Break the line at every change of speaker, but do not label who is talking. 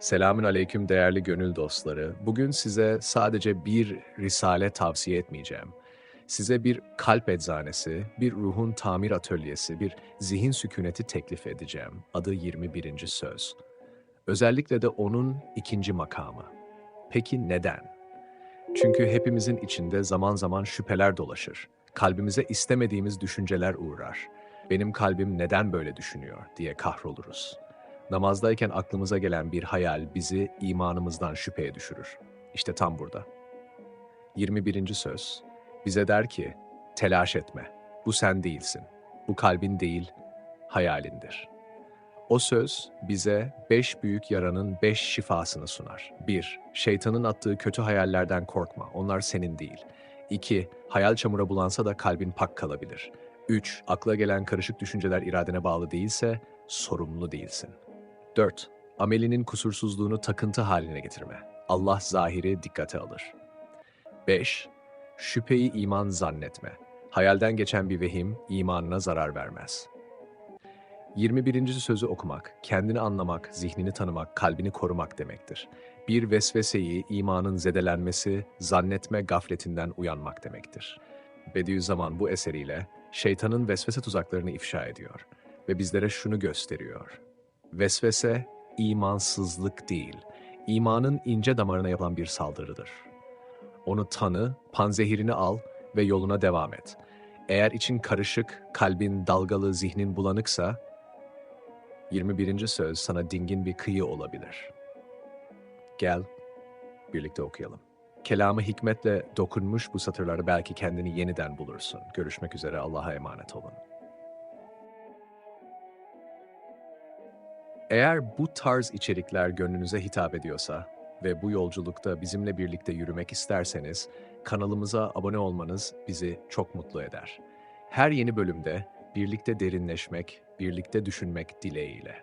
Selamün aleyküm değerli gönül dostları. Bugün size sadece bir risale tavsiye etmeyeceğim. Size bir kalp eczanesi, bir ruhun tamir atölyesi, bir zihin sükuneti teklif edeceğim. Adı 21. Söz. Özellikle de onun ikinci makamı. Peki neden? Çünkü hepimizin içinde zaman zaman şüpheler dolaşır. Kalbimize istemediğimiz düşünceler uğrar. Benim kalbim neden böyle düşünüyor diye kahroluruz. Namazdayken aklımıza gelen bir hayal bizi imanımızdan şüpheye düşürür. İşte tam burada. 21. söz bize der ki, telaş etme, bu sen değilsin, bu kalbin değil, hayalindir. O söz bize beş büyük yaranın beş şifasını sunar. 1. Şeytanın attığı kötü hayallerden korkma, onlar senin değil. 2. Hayal çamura bulansa da kalbin pak kalabilir. 3. Akla gelen karışık düşünceler iradene bağlı değilse, sorumlu değilsin. 4. Amelinin kusursuzluğunu takıntı haline getirme. Allah zahiri dikkate alır. 5. Şüpheyi iman zannetme. Hayalden geçen bir vehim imanına zarar vermez. 21. sözü okumak, kendini anlamak, zihnini tanımak, kalbini korumak demektir. Bir vesveseyi, imanın zedelenmesi, zannetme gafletinden uyanmak demektir. Bediüzzaman bu eseriyle şeytanın vesvese tuzaklarını ifşa ediyor ve bizlere şunu gösteriyor. Vesvese, imansızlık değil, imanın ince damarına yapılan bir saldırıdır. Onu tanı, panzehirini al ve yoluna devam et. Eğer için karışık, kalbin dalgalı, zihnin bulanıksa, 21. söz sana dingin bir kıyı olabilir. Gel, birlikte okuyalım. Kelamı hikmetle dokunmuş bu satırları belki kendini yeniden bulursun. Görüşmek üzere, Allah'a emanet olun. Eğer bu tarz içerikler gönlünüze hitap ediyorsa ve bu yolculukta bizimle birlikte yürümek isterseniz kanalımıza abone olmanız bizi çok mutlu eder. Her yeni bölümde birlikte derinleşmek, birlikte düşünmek dileğiyle.